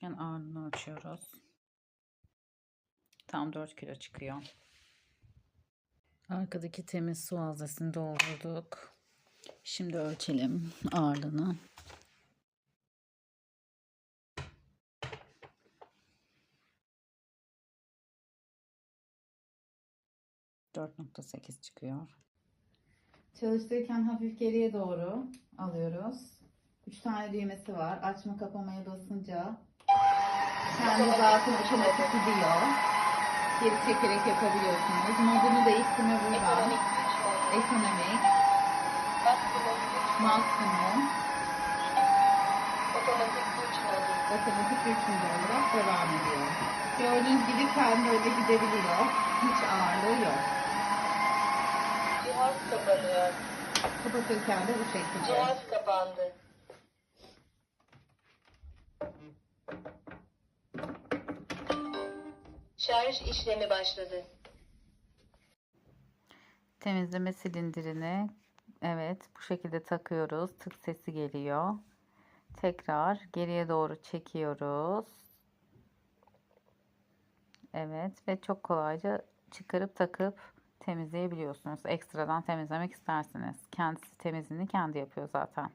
Açmışken ağırlığını ölçüyoruz. Tam 4 kilo çıkıyor. Arkadaki temiz su haznesini doldurduk. Şimdi ölçelim ağırlığını. %4.8 çıkıyor. Çalıştırırken hafif geriye doğru alıyoruz. 3 tane düğmesi var. Açma kapamaya basınca kendi zaten otomatik gidiyor. Geri çekerek yapabiliyorsunuz. Modunu değiştirme buradan. Ekonomik maksimum, otomatik güç modu olarak devam ediyor. Gördüğünüz gibi kendi öyle gidebiliyor. Hiç ağırlığı yok. cihaz kapanıyor, Kapatırken de bu şekilde. cihaz kapandı. Şarj işlemi başladı. Temizleme silindirini evet bu şekilde takıyoruz. Tık sesi geliyor. Tekrar geriye doğru çekiyoruz. Evet ve çok kolayca çıkarıp takıp temizleyebiliyorsunuz. Ekstradan temizlemek isterseniz. Kendisi temizliğini kendi yapıyor zaten.